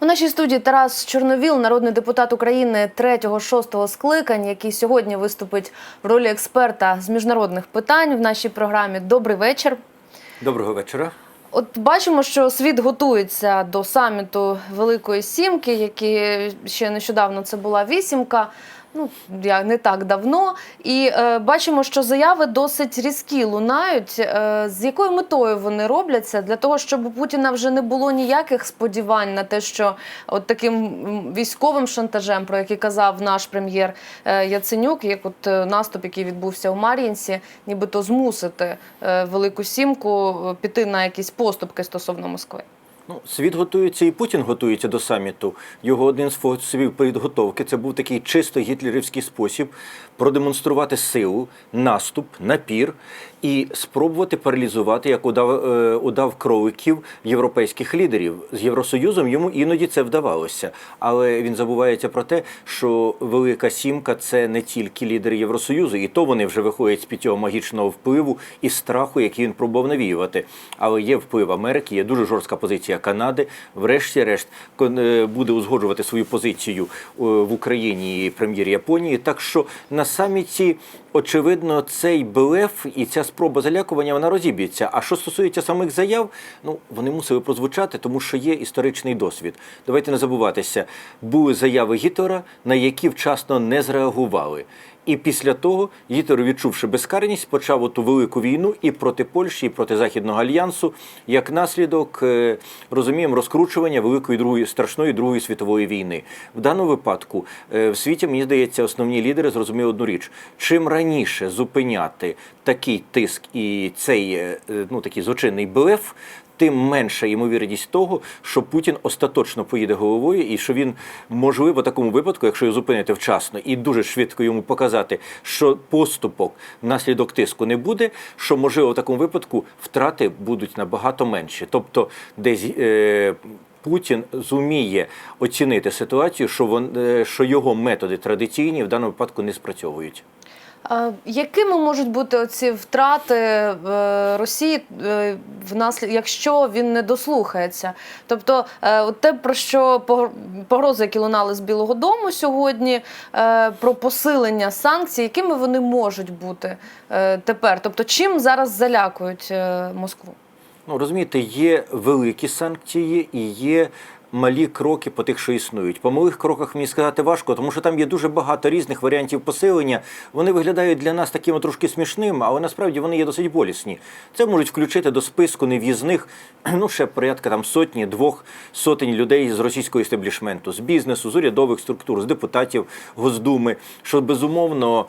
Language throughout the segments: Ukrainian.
У нашій студії Тарас Чорновіл, народний депутат України 3-6 скликань, який сьогодні виступить в ролі експерта з міжнародних питань в нашій програмі. Добрий вечір. Доброго вечора. От бачимо, що світ готується до саміту Великої Сімки, який ще нещодавно це була вісімка. Ну я не так давно, і е, бачимо, що заяви досить різкі лунають. Е, з якою метою вони робляться для того, щоб у Путіна вже не було ніяких сподівань на те, що от таким військовим шантажем, про який казав наш прем'єр е, Яценюк, як от е, наступ, який відбувся у Мар'їнці, нібито змусити е, Велику Сімку е, піти на якісь поступки стосовно Москви. Ну, світ готується і Путін готується до саміту. Його один з способів підготовки це був такий чисто гітлерівський спосіб продемонструвати силу, наступ, напір і спробувати паралізувати, як удав, е, удав кроликів європейських лідерів. З Євросоюзом йому іноді це вдавалося. Але він забувається про те, що Велика Сімка це не тільки лідери Євросоюзу, і то вони вже виходять з під цього магічного впливу і страху, який він пробував навіювати. Але є вплив Америки, є дуже жорстка позиція Канади. Врешті-решт е, буде узгоджувати свою позицію е, в Україні прем'єр Японії. Так що на саміті, очевидно, цей блеф і ця спроба залякування вона розіб'ється. А що стосується самих заяв, ну вони мусили прозвучати, тому що є історичний досвід. Давайте не забуватися, були заяви Гітлера, на які вчасно не зреагували. І після того Гітлер, відчувши безкарність, почав оту велику війну і проти Польщі, і проти Західного альянсу, як наслідок е, розуміємо розкручування великої другої страшної другої світової війни. В даному випадку е, в світі мені здається, основні лідери зрозуміли одну річ: чим раніше зупиняти такий тиск і цей е, ну такий злочинний блеф, тим менша ймовірність того, що Путін остаточно поїде головою, і що він можливо в такому випадку, якщо його зупинити вчасно і дуже швидко йому показати, що поступок внаслідок тиску не буде, що можливо в такому випадку втрати будуть набагато менші. Тобто, десь е, Путін зуміє оцінити ситуацію, що вон, е, що його методи традиційні в даному випадку не спрацьовують. Якими можуть бути оці втрати е, Росії е, внаслід, якщо він не дослухається? Тобто, е, те, про що погр- погрози, які лунали з Білого Дому сьогодні, про посилення санкцій, якими вони можуть бути тепер? Тобто, чим зараз залякують Москву? Ну розумієте, є великі санкції і є. Малі кроки по тих, що існують. По малих кроках мені сказати важко, тому що там є дуже багато різних варіантів посилення. Вони виглядають для нас такими трошки смішними, але насправді вони є досить болісні. Це можуть включити до списку нев'їзних, ну ще порядка там сотні, двох сотень людей з російського істеблішменту, з бізнесу, з урядових структур, з депутатів Госдуми, що безумовно.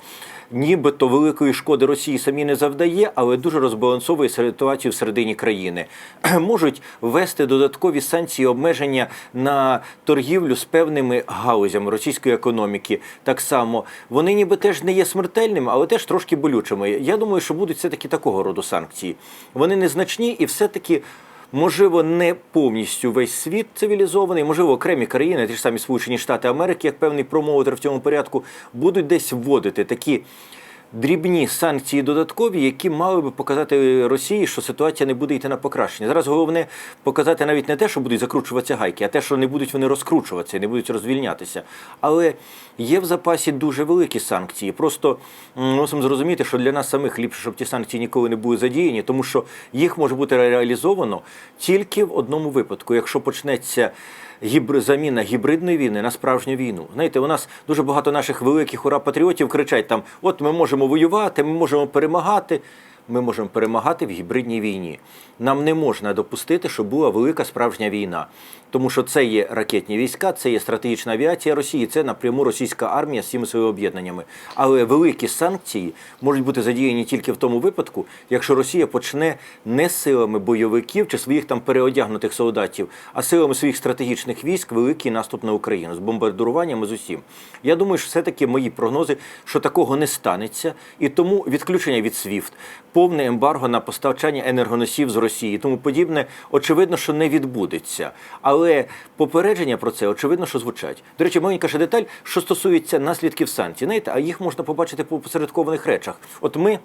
Нібито великої шкоди Росії самі не завдає, але дуже розбалансовує ситуацію всередині країни. Можуть ввести додаткові санкції обмеження на торгівлю з певними галузями російської економіки. Так само вони ніби теж не є смертельними, але теж трошки болючими. Я думаю, що будуть все таки такого роду санкції. Вони незначні і все таки. Можливо, не повністю весь світ цивілізований, можливо, окремі країни, ті ж самі Сполучені Штати Америки, як певний промоутер в цьому порядку, будуть десь вводити такі дрібні санкції додаткові, які мали би показати Росії, що ситуація не буде йти на покращення. Зараз головне показати навіть не те, що будуть закручуватися гайки, а те, що не будуть вони розкручуватися і не будуть розвільнятися. Але є в запасі дуже великі санкції. Просто мусимо зрозуміти, що для нас самих ліпше, щоб ті санкції ніколи не були задіяні, тому що їх може бути реалізовано тільки в одному випадку, якщо почнеться гібр... заміна гібридної війни на справжню війну. Знаєте, у нас дуже багато наших великих ура патріотів кричать там: от ми можемо воювати, ми можемо перемагати. Ми можемо перемагати в гібридній війні. Нам не можна допустити, щоб була велика справжня війна, тому що це є ракетні війська, це є стратегічна авіація Росії, це напряму російська армія з всіми своїми об'єднаннями. Але великі санкції можуть бути задіяні тільки в тому випадку, якщо Росія почне не силами бойовиків чи своїх там переодягнутих солдатів, а силами своїх стратегічних військ великий наступ на Україну з бомбардуваннями з усім. Я думаю, що все таки мої прогнози, що такого не станеться, і тому відключення від SWIFT, повне ембарго на постачання енергоносів з Росії, тому подібне, очевидно, що не відбудеться. Але попередження про це очевидно, що звучать. До речі, маленька ще деталь, що стосується наслідків санкцій. А їх можна побачити по посередкованих речах. От ми.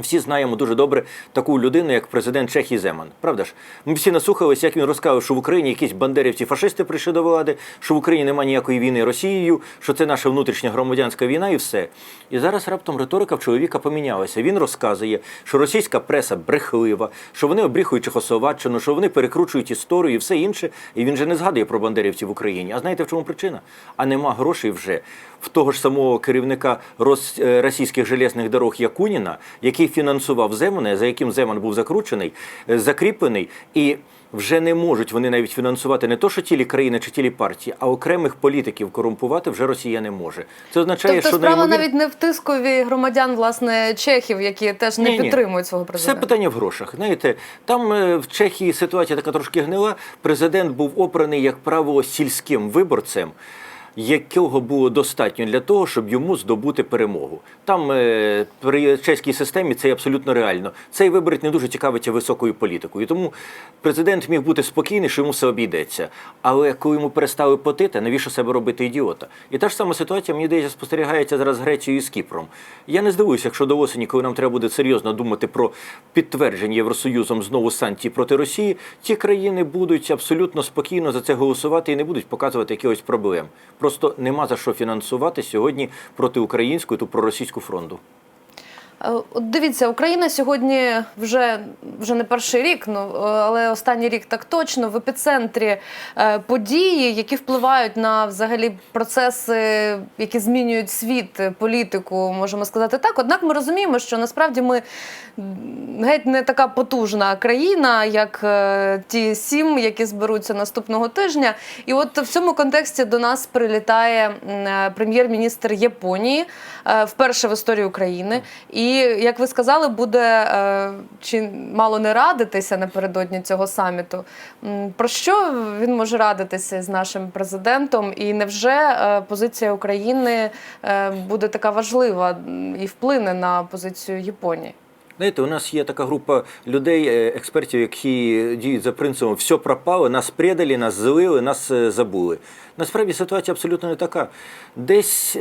Всі знаємо дуже добре таку людину, як президент Чехії Земан. Правда ж? Ми всі наслухалися, як він розказав, що в Україні якісь бандерівці фашисти прийшли до влади, що в Україні немає ніякої війни Росією, що це наша внутрішня громадянська війна і все. І зараз раптом риторика в чоловіка помінялася. Він розказує, що російська преса брехлива, що вони обріхують Чехословаччину, що вони перекручують історію і все інше. І він же не згадує про бандерівців в Україні. А знаєте, в чому причина? А нема грошей вже в того ж самого керівника е, російських железних дорог Якуніна, який фінансував Земана, за яким Земан був закручений, е, закріплений, і вже не можуть вони навіть фінансувати не то, що тілі країни чи тілі партії, а окремих політиків корумпувати вже Росія не може. Це означає, Тобто що справа неймовір- навіть не в тискові громадян, власне, чехів, які теж не Ні-ні. підтримують свого Все президента. питання в грошах. Знаєте, там е, в Чехії ситуація така трошки гнила. Президент був обраний, як правило, сільським виборцем. Якого було достатньо для того, щоб йому здобути перемогу. Там е, при чеській системі це абсолютно реально. Цей виборець не дуже цікавиться високою політикою. Тому президент міг бути спокійний, що йому все обійдеться. Але коли йому перестали платити, навіщо себе робити ідіота? І та ж сама ситуація, мені здається, спостерігається зараз з Грецією і з Кіпром. Я не здивуюся, якщо до осені, коли нам треба буде серйозно думати про підтвердження Євросоюзом знову санкцій проти Росії, ті країни будуть абсолютно спокійно за це голосувати і не будуть показувати якихось проблем. Просто нема за що фінансувати сьогодні проти українську ту проросійську фронту. Е, От дивіться, Україна сьогодні вже, вже не перший рік, ну е, але останній рік так точно в епіцентрі е, події, які впливають на взагалі процеси, які змінюють світ, політику, можемо сказати так. Однак ми розуміємо, що насправді ми геть не така потужна країна, як ті сім, які зберуться наступного тижня. І от в цьому контексті до нас прилітає прем'єр-міністр Японії вперше в історії України. І як ви сказали, буде е, чи мало не радитися напередодні цього саміту. Про що він може радитися з нашим президентом? І невже е, позиція України е, буде така важлива і вплине на позицію Японії? Знаєте, у нас є така група людей, експертів, які діють за принципом все пропало, нас предали, нас злили, нас забули. Насправді ситуація абсолютно не така. Десь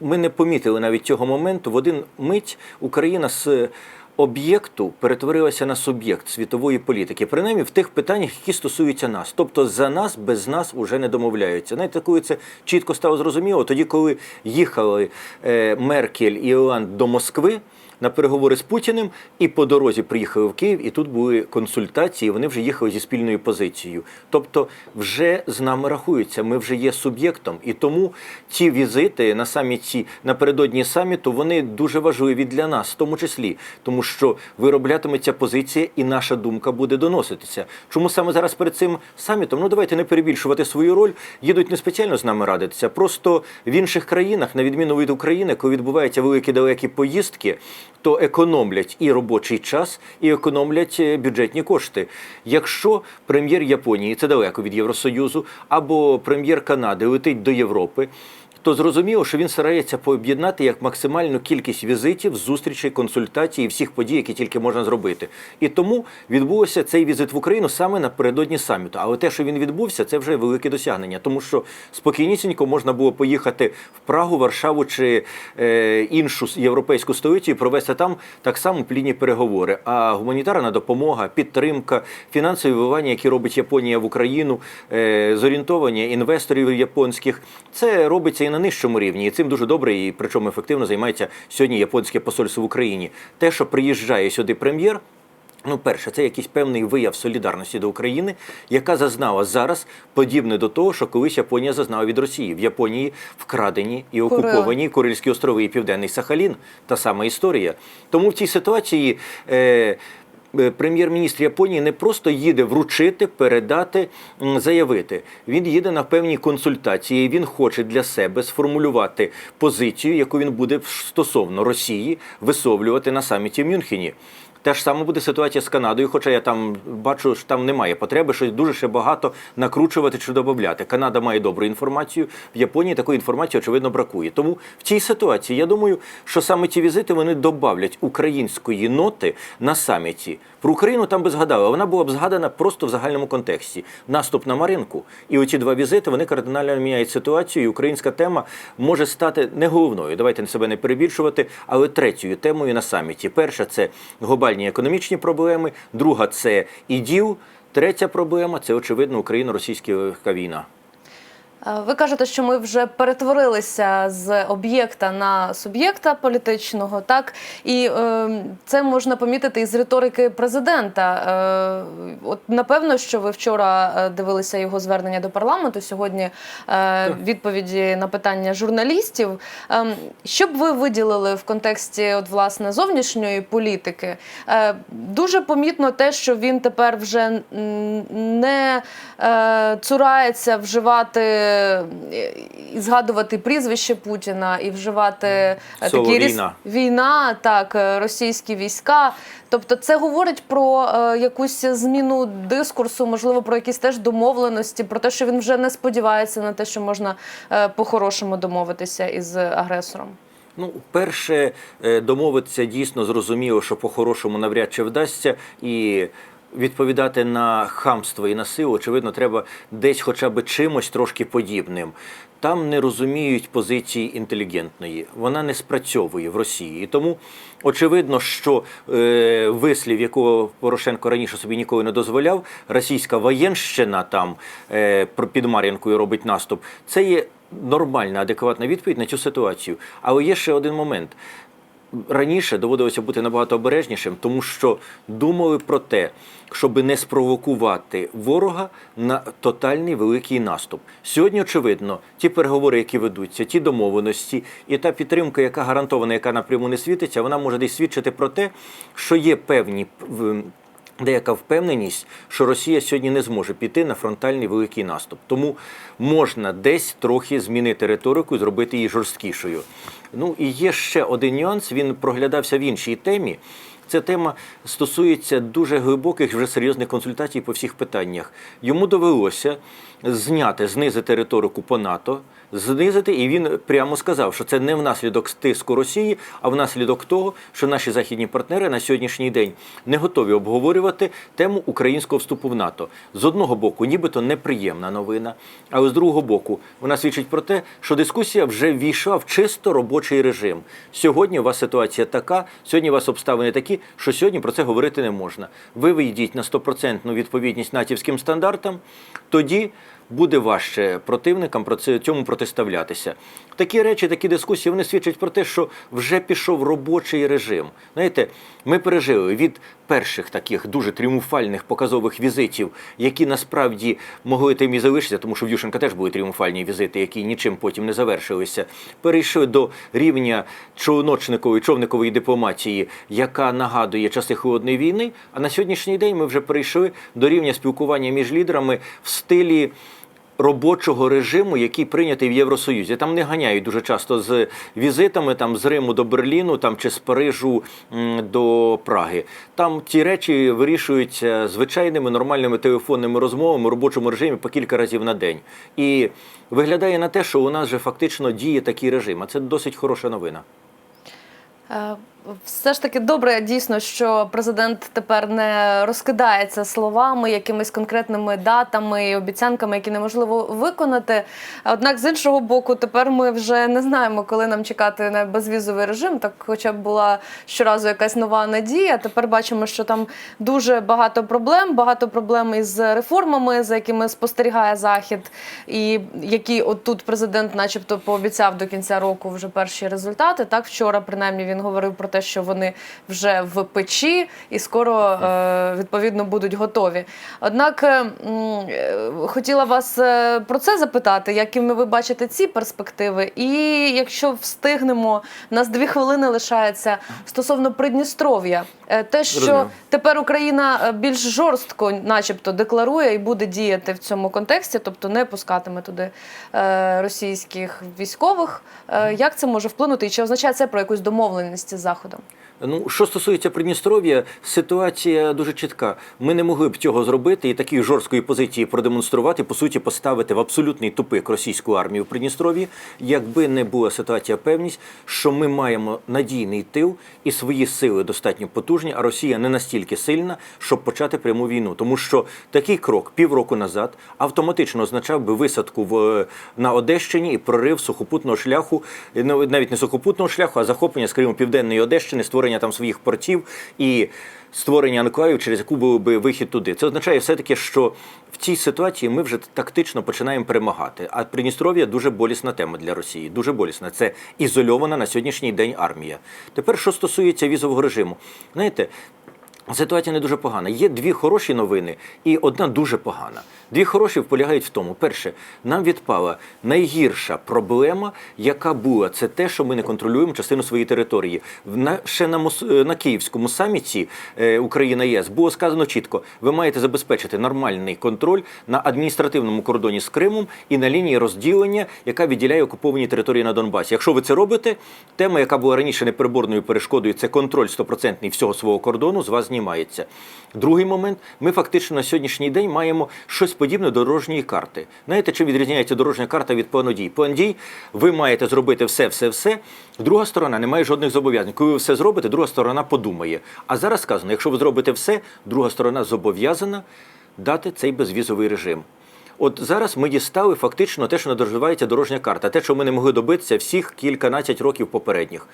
ми не помітили навіть цього моменту. В один мить Україна з об'єкту перетворилася на суб'єкт світової політики, принаймні в тих питаннях, які стосуються нас. Тобто за нас без нас вже не домовляються. Навіть коли це чітко стало зрозуміло, тоді, коли їхали е, Меркель і Оланд до Москви на переговори з Путіним, і по дорозі приїхали в Київ, і тут були консультації. Вони вже їхали зі спільною позицією. Тобто, вже з нами рахуються. Ми вже є суб'єктом, і тому ці візити на саміті напередодні саміту вони дуже важливі для нас, в тому числі, тому що вироблятиметься позиція, і наша думка буде доноситися. Чому саме зараз перед цим самітом? Ну давайте не перебільшувати свою роль. Їдуть не спеціально з нами радитися. Просто в інших країнах, на відміну від України, коли відбуваються великі далекі поїздки, то економлять і робочий час, і економлять е, бюджетні кошти. Якщо прем'єр Японії, це далеко від Євросоюзу, або прем'єр Канади летить до Європи. То зрозуміло, що він старається пооб'єднати як максимальну кількість візитів, зустрічей, консультацій і всіх подій, які тільки можна зробити. І тому відбувся цей візит в Україну саме напередодні саміту. Але те, що він відбувся, це вже велике досягнення, тому що спокійнісінько можна було поїхати в Прагу, Варшаву чи е, іншу європейську столицю і провести там так само плідні переговори. А гуманітарна допомога, підтримка, фінансові вливання, які робить Японія в Україну, е, зорієнтовання інвесторів японських, це робиться і на нижчому рівні. І цим дуже добре, і причому ефективно займається сьогодні японське посольство в Україні. Те, що приїжджає сюди прем'єр. Ну, перше, це якийсь певний вияв солідарності до України, яка зазнала зараз подібне до того, що колись Японія зазнала від Росії. В Японії вкрадені і окуповані Курильські острови і Південний Сахалін. Та сама історія. Тому в цій ситуації. Е, Прем'єр-міністр Японії не просто їде вручити, передати, заявити. Він їде на певні консультації. Він хоче для себе сформулювати позицію, яку він буде стосовно Росії висовлювати на саміті в Мюнхені. Те ж саме буде ситуація з Канадою, хоча я там бачу, що там немає потреби щось дуже ще багато накручувати чи додати. Канада має добру інформацію. В Японії такої інформації очевидно бракує. Тому в цій ситуації я думаю, що саме ці візити вони добавлять української ноти на саміті. Про Україну там би згадали, вона була б згадана просто в загальному контексті. Наступ на Маринку. І оці два візити вони кардинально міняють ситуацію. І українська тема може стати не головною. Давайте себе не перебільшувати, але третьою темою на саміті. Перша це глобальні економічні проблеми, друга це іділ. Третя проблема це очевидно україно-російська війна. Е, Ви кажете, що ми вже перетворилися з об'єкта на суб'єкта політичного, так і е, це можна помітити із риторики президента. Е, от напевно, що ви вчора е, дивилися його звернення до парламенту. Сьогодні е, відповіді на питання журналістів. Е, що б ви виділили в контексті от власне зовнішньої політики? Е, дуже помітно те, що він тепер вже не е, цурається вживати і згадувати прізвище Путіна і вживати е, Слово такі різ- «війна». війна, так, е, російські війська. Тобто, це говорить про е, якусь зміну дискурсу, можливо, про якісь теж домовленості, про те, що він вже не сподівається на те, що можна е, по-хорошому домовитися із агресором. Ну, перше, е, домовитися дійсно зрозуміло, що по-хорошому навряд чи вдасться, і відповідати на хамство і на силу, очевидно, треба десь хоча б чимось трошки подібним. Там не розуміють позиції інтелігентної, вона не спрацьовує в Росії. І тому очевидно, що е, вислів, якого Порошенко раніше собі ніколи не дозволяв, російська воєнщина там е, під Мар'їнкою робить наступ, це є нормальна, адекватна відповідь на цю ситуацію. Але є ще один момент. Раніше доводилося бути набагато обережнішим, тому що думали про те, щоб не спровокувати ворога на тотальний великий наступ. Сьогодні, очевидно, ті переговори, які ведуться, ті домовленості і та підтримка, яка гарантована, яка напряму не світиться, вона може десь свідчити про те, що є певні деяка впевненість, що Росія сьогодні не зможе піти на фронтальний великий наступ. Тому можна десь трохи змінити риторику і зробити її жорсткішою. Ну і є ще один нюанс. Він проглядався в іншій темі. Ця тема стосується дуже глибоких, вже серйозних консультацій по всіх питаннях. Йому довелося зняти, знизити риторику по НАТО, знизити, і він прямо сказав, що це не внаслідок тиску Росії, а внаслідок того, що наші західні партнери на сьогоднішній день не готові обговорювати тему українського вступу в НАТО. З одного боку, нібито неприємна новина, але з другого боку, вона свідчить про те, що дискусія вже війшла в чисто робочий режим. Сьогодні у вас ситуація така, сьогодні у вас обставини такі, що сьогодні про це говорити не можна. Ви вийдіть на 100% відповідність натівським стандартам, тоді буде важче противникам про це цьому протиставлятися. Такі речі, такі дискусії вони свідчать про те, що вже пішов робочий режим. Знаєте, ми пережили від перших таких дуже тріумфальних показових візитів, які насправді могли тим і залишитися, тому що в Ющенка теж були тріумфальні візити, які нічим потім не завершилися. Перейшли до рівня човночникової човникової дипломатії, яка нагадує часи холодної війни. А на сьогоднішній день ми вже перейшли до рівня спілкування між лідерами в стилі. Робочого режиму, який прийнятий в Євросоюзі, там не ганяють дуже часто з візитами там з Риму до Берліну, там чи з Парижу до Праги. Там ті речі вирішуються звичайними нормальними телефонними розмовами в робочому режимі по кілька разів на день. І виглядає на те, що у нас вже фактично діє такий режим. А це досить хороша новина. Е, Все ж таки добре, дійсно, що президент тепер не розкидається словами, якимись конкретними датами і обіцянками, які неможливо виконати. Однак, з іншого боку, тепер ми вже не знаємо, коли нам чекати на безвізовий режим. Так, хоча б була щоразу якась нова надія. Тепер бачимо, що там дуже багато проблем, багато проблем із реформами, за якими спостерігає захід, і які отут президент, начебто, пообіцяв до кінця року вже перші результати. Так, вчора принаймні він говорив про те, що вони вже в печі і скоро е, відповідно будуть готові. Однак е, е, хотіла вас про це запитати, якими ви бачите ці перспективи, і якщо встигнемо, у нас дві хвилини лишається стосовно Придністров'я. Те, що тепер Україна більш жорстко, начебто, декларує і буде діяти в цьому контексті, тобто не пускатиме туди російських військових. Як це може вплинути? І чи означає це про якусь домовленість з заходом? Заходом? Ну, що стосується Придністров'я, ситуація дуже чітка. Ми не могли б цього зробити і такої жорсткої позиції продемонструвати, по суті, поставити в абсолютний тупик російську армію в Придністров'ї, якби не була ситуація певність, що ми маємо надійний тил і свої сили достатньо потужні, а Росія не настільки сильна, щоб почати пряму війну. Тому що такий крок півроку назад автоматично означав би висадку в на Одещині і прорив сухопутного шляху, навіть не сухопутного шляху, а захоплення, скажімо, південної Одещини, створення там своїх портів і створення анклавів, через яку був би вихід туди. Це означає все-таки, що в цій ситуації ми вже тактично починаємо перемагати. А Придністров'я дуже болісна тема для Росії. Дуже болісна. Це ізольована на сьогоднішній день армія. Тепер, що стосується візового режиму, знаєте. Ситуація не дуже погана. Є дві хороші новини і одна дуже погана. Дві хороші полягають в тому: перше, нам відпала найгірша проблема, яка була, це те, що ми не контролюємо частину своєї території. В- На ще на Мос- е, на київському саміті е, Україна ЄС було сказано чітко: ви маєте забезпечити нормальний контроль на адміністративному кордоні з Кримом і на лінії розділення, яка відділяє окуповані території на Донбасі. Якщо ви це робите, тема, яка була раніше непереборною перешкодою, це контроль стопроцентний всього свого кордону, з вас знімається. Другий момент: ми фактично на сьогоднішній день маємо щось подібне до дорожньої карти. Знаєте, чим відрізняється дорожня карта від плану дій? План дій ви маєте зробити все, все, все. Друга сторона не має жодних зобов'язань. Коли ви все зробите, друга сторона подумає. А зараз сказано, якщо ви зробите все, друга сторона зобов'язана дати цей безвізовий режим. От зараз ми дістали фактично те, що називається дорожня карта, те, що ми не могли добитися всіх кільканадцять років попередніх.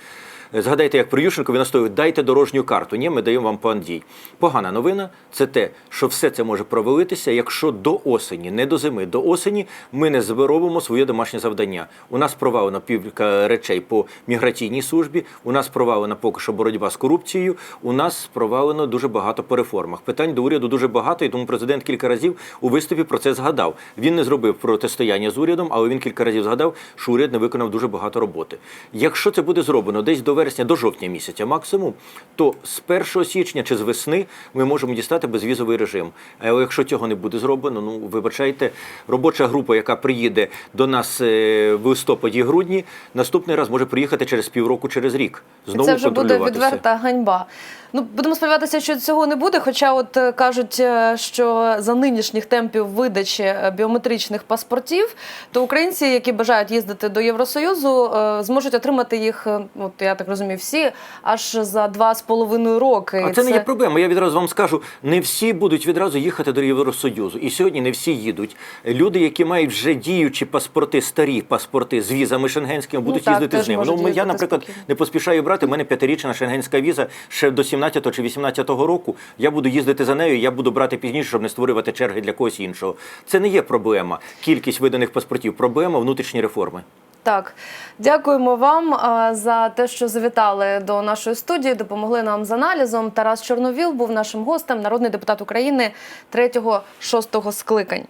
Згадайте, як при Ющенкові настоюють, дайте дорожню карту. Ні, ми даємо вам план дій. Погана новина це те, що все це може провалитися, якщо до осені, не до зими, до осені ми не зробимо своє домашнє завдання. У нас провалено кілька речей по міграційній службі. У нас провалена поки що боротьба з корупцією. У нас провалено дуже багато по реформах. Питань до уряду дуже багато, і тому президент кілька разів у виступі про це згадав. Він не зробив протистояння з урядом, але він кілька разів згадав, що уряд не виконав дуже багато роботи. Якщо це буде зроблено десь до вересня, до жовтня місяця максимум, то з 1 січня чи з весни ми можемо дістати безвізовий режим. Але якщо цього не буде зроблено, ну вибачайте, робоча група, яка приїде до нас е, в листопаді-грудні, наступний раз може приїхати через півроку, через рік. Знову це вже буде відверта ганьба. Ну будемо сподіватися, що цього не буде. Хоча, от е, кажуть, е, що за нинішніх темпів видачі е, біометричних паспортів, то українці, які бажають їздити до Євросоюзу, е, зможуть отримати їх. е, От я так розумію, всі аж за два з половиною роки. А І це не є проблема. Я відразу вам скажу, не всі будуть відразу їхати до Євросоюзу. І сьогодні не всі їдуть. Люди, які мають вже діючі паспорти, старі паспорти з візами шенгенськими, будуть так, їздити з ними. Ну, я, наприклад, спокійно. не поспішаю брати. У мене п'ятирічна шенгенська віза ще до 17-го чи 18-го року. Я буду їздити за нею. Я буду брати пізніше, щоб не створювати черги для когось іншого. Це не є проблема. Кількість виданих паспортів. Проблема внутрішні реформи. Так, дякуємо вам за те, що завітали до нашої студії, допомогли нам з аналізом. Тарас Чорновіл був нашим гостем, народний депутат України 3-6 скликань.